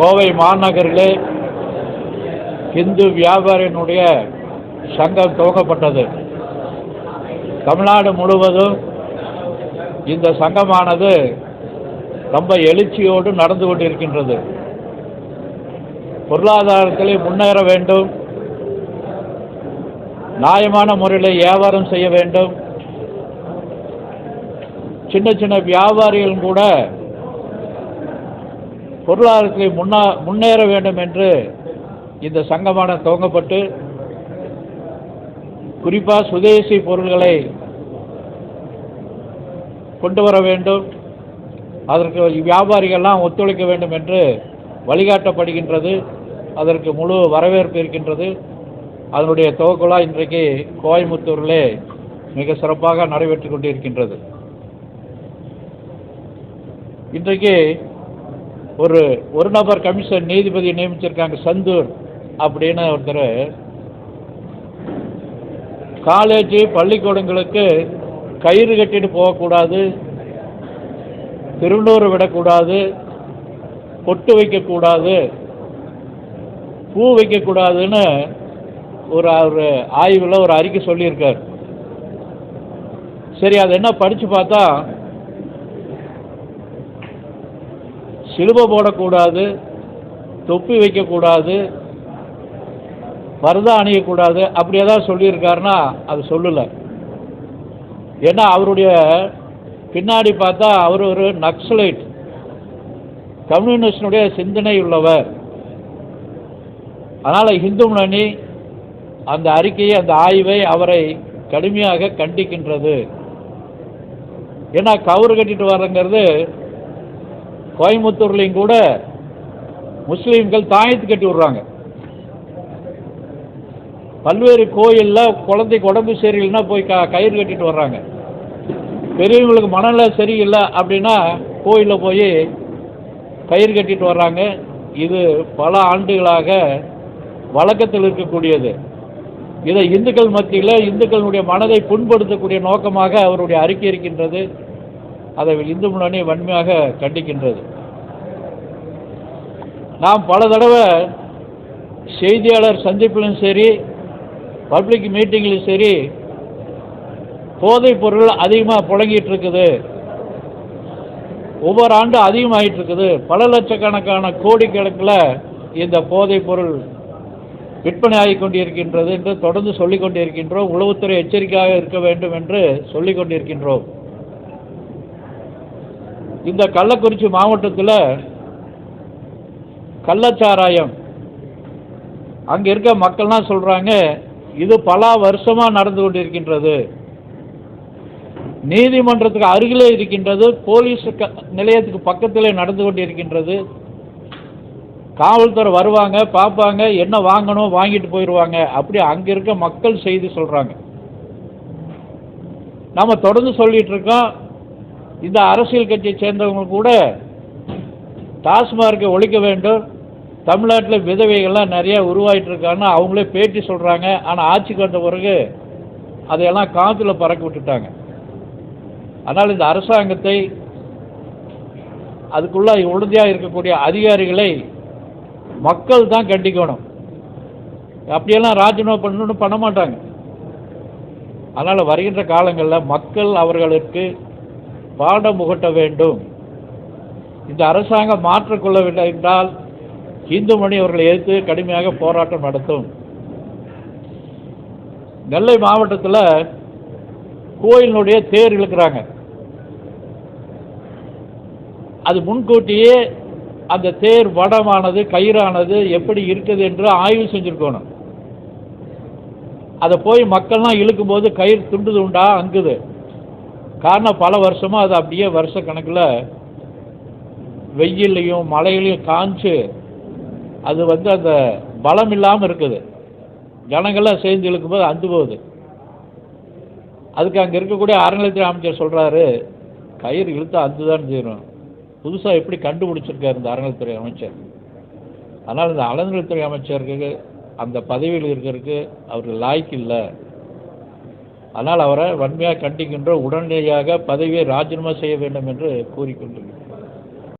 கோவை மாநகரிலே இந்து வியாபாரியினுடைய சங்கம் துவங்கப்பட்டது தமிழ்நாடு முழுவதும் இந்த சங்கமானது ரொம்ப எழுச்சியோடு நடந்து கொண்டிருக்கின்றது. பொருளாதாரத்திலே முன்னேற வேண்டும். நியாயமான முறையில் வியாபாரம் செய்ய வேண்டும். சின்ன சின்ன வியாபாரிகளும் கூட பொருளாதாரத்தில் முன்னா முன்னேற வேண்டும் என்று இந்த சங்கமான துவங்கப்பட்டு குறிப்பாக சுதேசி பொருள்களை கொண்டு வர வேண்டும். அதற்கு வியாபாரிகள்லாம் ஒத்துழைக்க வேண்டும் என்று வழிகாட்டப்படுகின்றது. அதற்கு முழு வரவேற்பு இருக்கின்றது. அதனுடைய துவக்குழா இன்றைக்கு கோயம்புத்தூரிலே மிக சிறப்பாக நடைபெற்று கொண்டிருக்கின்றது. இன்றைக்கு ஒரு ஒரு நபர் கமிஷன் நீதிபதி நியமிச்சிருக்காங்க சந்தூர் அப்படின்னு ஒருத்தர். காலேஜ் பள்ளிக்கூடங்களுக்கு கயிறு கட்டிட்டு போகக்கூடாது திருநூறு விடக்கூடாது பொட்டு வைக்கக்கூடாது பூ வைக்கக்கூடாதுன்னு ஒரு ஒரு ஆய்வில் ஒரு அறிக்கை சொல்லியிருக்கார். சரி அது என்ன படித்து பார்த்தா சிலுவை போடக்கூடாது தொப்பி வைக்கக்கூடாது பரதா அணியக்கூடாது அப்படி ஏதாவது சொல்லியிருக்காருன்னா அது சொல்லலை. ஏன்னா அவருடைய பின்னாடி பார்த்தா அவர் ஒரு நக்சலைட் கம்யூனிஸ்டினுடைய சிந்தனை உள்ளவர். அதனால் இந்து முன்னணி அந்த அறிக்கையை அந்த ஆய்வை அவரை கடுமையாக கண்டிக்கின்றது. ஏன்னா கவுறு கட்டிட்டு வரங்கிறது கோயம்புத்தூர்லேயும் கூட முஸ்லீம்கள் தாயத்து கட்டி விடுறாங்க. பல்வேறு கோயிலில் குழந்தைக்கு உடம்பு சரியில்லைன்னா போய் க கயிறு கட்டிட்டு வர்றாங்க. பெரியவங்களுக்கு மனநிலை சரியில்லை அப்படின்னா கோயிலில் போய் கயிறு கட்டிட்டு வர்றாங்க. இது பல ஆண்டுகளாக வழக்கத்தில் இருக்கக்கூடியது. இதை இந்துக்கள் மத்தியில் இந்துக்களுடைய மனதை புண்படுத்தக்கூடிய நோக்கமாக அவருடைய அறிக்கை இருக்கின்றது. அதை இந்து முன்னணி வன்மையாக கண்டிக்கின்றது. நாம் பல தடவை செய்தியாளர் சந்திப்பிலும் சரி பப்ளிக் மீட்டிங்கிலும் சரி போதைப் பொருள் அதிகமாக புழங்கிட்டு இருக்குது. ஒவ்வொரு ஆண்டும் அதிகமாகிட்டு இருக்குது. பல லட்சக்கணக்கான கோடிக்கணக்கில் இந்த போதைப் பொருள் விற்பனை ஆகி கொண்டிருக்கின்றது என்று தொடர்ந்து சொல்லிக் கொண்டிருக்கின்றோம். உளவுத்துறை எச்சரிக்கையாக இருக்க வேண்டும் என்று சொல்லிக் கொண்டிருக்கின்றோம். இந்த கள்ளக்குறிச்சி மாவட்டத்தில் கள்ளச்சாராயம். அங்கே இருக்க மக்கள்லாம் சொல்கிறாங்க இது பல வருஷமாக நடந்து கொண்டிருக்கின்றது. நீதிமன்றத்துக்கு அருகிலே இருக்கின்றது போலீஸ் க- நிலையத்துக்கு பக்கத்திலே நடந்து கொண்டிருக்கின்றது. காவல்துறை வருவாங்க பார்ப்பாங்க என்ன வாங்கணும் வாங்கிட்டு போயிடுவாங்க அப்படி அங்கே இருக்க மக்கள் செய்தி சொல்கிறாங்க நம்ம தொடர்ந்து சொல்லிட்டு இருக்கோம். இந்த அரசியல் கட்சியை சேர்ந்தவங்க கூட டாஸ்மார்க்கை ஒழிக்க வேண்டும். தமிழ்நாட்டில் விதவைகள்லாம் நிறையா உருவாயிட்டு இருக்கான்னு அவங்களே பேட்டி சொல்கிறாங்க ஆனால் ஆட்சிக்கு வந்த பிறகு அதையெல்லாம் காற்றுல பறக்க விட்டுட்டாங்க. அதனால் இந்த அரசாங்கத்தை அதுக்குள்ளே உறுதியாக இருக்கக்கூடிய அதிகாரிகளை மக்கள் தான் கண்டிக்கணும். அப்படியெல்லாம் ராஜினாமா பண்ணணும்னு பண்ண மாட்டாங்க. அதனால் வருகின்ற காலங்களில் மக்கள் அவர்களுக்கு பாடம் புகட்ட வேண்டும். இந்த அரசாங்கம் மாற்றிக்கொள்ளவில்லை என்றால் இந்து மணி அவர்களை எதிர்த்து கடுமையாக போராட்டம் நடத்தும். நெல்லை மாவட்டத்தில் கோயிலினுடைய தேர் இழுக்கிறாங்க. அது முன்கூட்டியே அந்த தேர் வடமானது கயிறானது எப்படி இருக்குது என்று ஆய்வு செஞ்சுருக்கணும். அதை போய் மக்கள்லாம் இழுக்கும்போது கயிறு துண்டு துண்டா அங்குது. காரணம் பல வருஷமாக அது அப்படியே வருஷ கணக்கில் வெயில்லையும் மழையிலையும் காஞ்சு அது வந்து அந்த பலம் இல்லாமல் இருக்குது. ஜனங்கள்லாம் சேர்ந்து இழுக்கும்போது அந்து போகுது. அதுக்கு அங்கே இருக்கக்கூடிய அறநிலையத்துறை அமைச்சர் சொல்கிறாரு கயிறு இழுத்தா அந்து தான் செய்யணும் புதுசாக எப்படி கண்டுபிடிச்சிருக்காரு இந்த அறநிலையத்துறை அமைச்சர்? அதனால் இந்த அறநிலையத்துறை அமைச்சருக்கு அந்த பதவியில் இருக்கிறதுக்கு அவருக்கு லாய்க்கு இல்லை. அதனால் அவரை வன்மையாக கண்டிக்கின்ற உடனடியாக பதவியை ராஜினாமா செய்ய வேண்டும் என்று கூறிக்கொண்டிருக்கிறார்